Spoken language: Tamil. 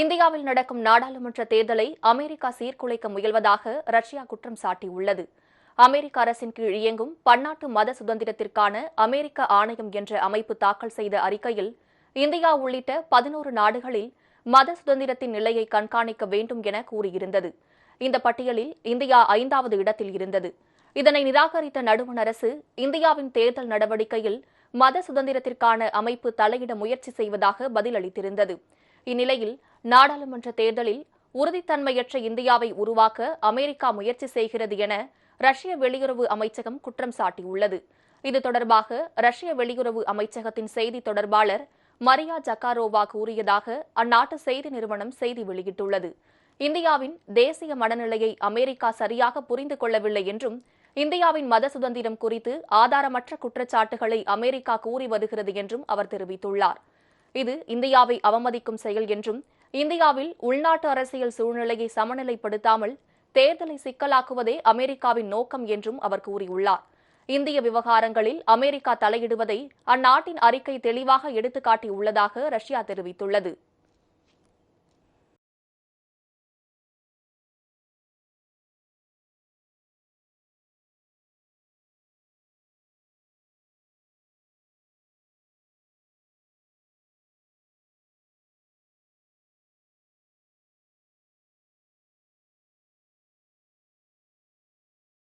இந்தியாவில் நடக்கும் நாடாளுமன்ற தேர்தலை அமெரிக்கா சீர்குலைக்க முயல்வதாக ரஷ்யா குற்றம் சாட்டியுள்ளது. அமெரிக்க அரசின் கீழ் இயங்கும் பன்னாட்டு மத சுதந்திரத்திற்கான அமெரிக்க ஆணையம் என்ற அமைப்பு தாக்கல் செய்த அறிக்கையில் இந்தியா உள்ளிட்ட பதினோரு நாடுகளில் மத சுதந்திரத்தின் நிலையை கண்காணிக்க வேண்டும் என கூறியிருந்தது. இந்த பட்டியலில் இந்தியா ஐந்தாவது இடத்தில் இருந்தது. இதனை நிராகரித்த நடுவண் அரசு இந்தியாவின் தேர்தல் நடவடிக்கையில் மத சுதந்திரத்திற்கான அமைப்பு தலையிட முயற்சி செய்வதாக பதிலளித்திருந்தது. இந்நிலையில் நாடாளுமன்ற தேர்தலில் உறுதித்தன்மையற்ற இந்தியாவை உருவாக்க அமெரிக்கா முயற்சி செய்கிறது என ரஷ்ய வெளியுறவு அமைச்சகம் குற்றம் சாட்டியுள்ளது. இது தொடர்பாக ரஷ்ய வெளியுறவு அமைச்சகத்தின் செய்தி தொடர்பாளர் மரியா ஜக்காரோவா கூறியதாக அந்நாட்டு செய்தி நிறுவனம் செய்தி வெளியிட்டுள்ளது. இந்தியாவின் தேசிய மனநிலையை அமெரிக்கா சரியாக புரிந்து கொள்ளவில்லை என்றும் இந்தியாவின் மத சுதந்திரம் குறித்து ஆதாரமற்ற குற்றச்சாட்டுகளை அமெரிக்கா கூறி வருகிறது என்றும் அவர் தெரிவித்துள்ளார். இது இந்தியாவை அவமதிக்கும் செயல் என்றும் இந்தியாவில் உள்நாட்டு அரசியல் சூழ்நிலையை சமநிலைப்படுத்தாமல் தேர்தலை சிக்கலாக்குவதே அமெரிக்காவின் நோக்கம் என்றும் அவர் கூறியுள்ளார். இந்திய விவகாரங்களில் அமெரிக்கா தலையிடுவதை அந்நாட்டின் அறிக்கை தெளிவாக எடுத்துக்காட்டியுள்ளதாக ரஷ்யா தெரிவித்துள்ளது.